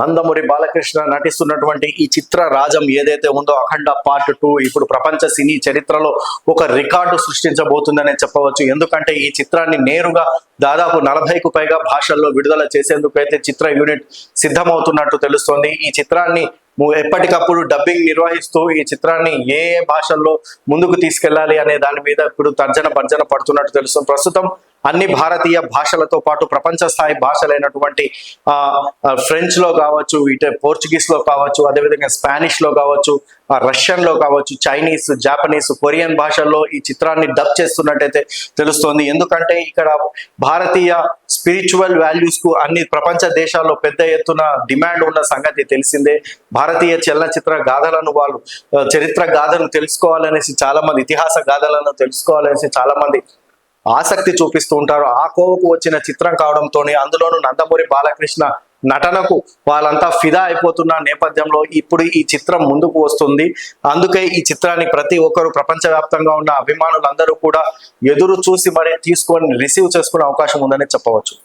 నందమూరి బాలకృష్ణ నటిస్తున్నటువంటి ఈ చిత్ర రాజం ఏదైతే ఉందో అఖండ పార్ట్ టూ ఇప్పుడు ప్రపంచ సినీ చరిత్రలో ఒక రికార్డు సృష్టించబోతుందనే చెప్పవచ్చు. ఎందుకంటే ఈ చిత్రాన్ని నేరుగా దాదాపు నలభైకు పైగా భాషల్లో విడుదల చేసేందుకు అయితే చిత్ర యూనిట్ సిద్ధమవుతున్నట్టు తెలుస్తోంది. ఈ చిత్రాన్ని ఎప్పటికప్పుడు డబ్బింగ్ నిర్వహిస్తూ ఈ చిత్రాన్ని ఏ ఏ భాషల్లో ముందుకు తీసుకెళ్ళాలి అనే దాని మీద ఇప్పుడు తర్జన భర్జన పడుతున్నట్టు తెలుస్తుంది. ప్రస్తుతం అన్ని భారతీయ భాషలతో పాటు ప్రపంచ స్థాయి భాషలైనటువంటి ఆ, ఫ్రెంచ్లో కావచ్చు ఇటు పోర్చుగీస్లో కావచ్చు అదేవిధంగా స్పానిష్లో కావచ్చు రష్యన్లో కావచ్చు చైనీస్ జాపనీస్ కొరియన్ భాషల్లో ఈ చిత్రాన్ని డబ్ చేస్తున్నట్టయితే తెలుస్తోంది. ఎందుకంటే ఇక్కడ భారతీయ స్పిరిచువల్ వాల్యూస్కు అన్ని ప్రపంచ దేశాల్లో పెద్ద ఎత్తున డిమాండ్ ఉన్న సంగతి తెలిసిందే. భారతీయ చలనచిత్ర గాథలను వాళ్ళు చరిత్ర గాథను తెలుసుకోవాలనేసి చాలా మంది ఇతిహాస గాథలను తెలుసుకోవాలనేసి చాలా మంది ఆసక్తి చూపిస్తూ ఉంటారు. ఆ కోవకు వచ్చిన చిత్రం కావడంతో అందులోనూ నందమూరి బాలకృష్ణ నటనకు వాళ్ళంతా ఫిదా అయిపోతున్న నేపథ్యంలో ఇప్పుడు ఈ చిత్రం ముందుకు వస్తుంది. అందుకే ఈ చిత్రాన్ని ప్రతి ఒక్కరు ప్రపంచవ్యాప్తంగా ఉన్న అభిమానులందరూ కూడా ఎదురు చూసి మరి తీసుకొని రిసీవ్ చేసుకునే అవకాశం ఉందని చెప్పవచ్చు.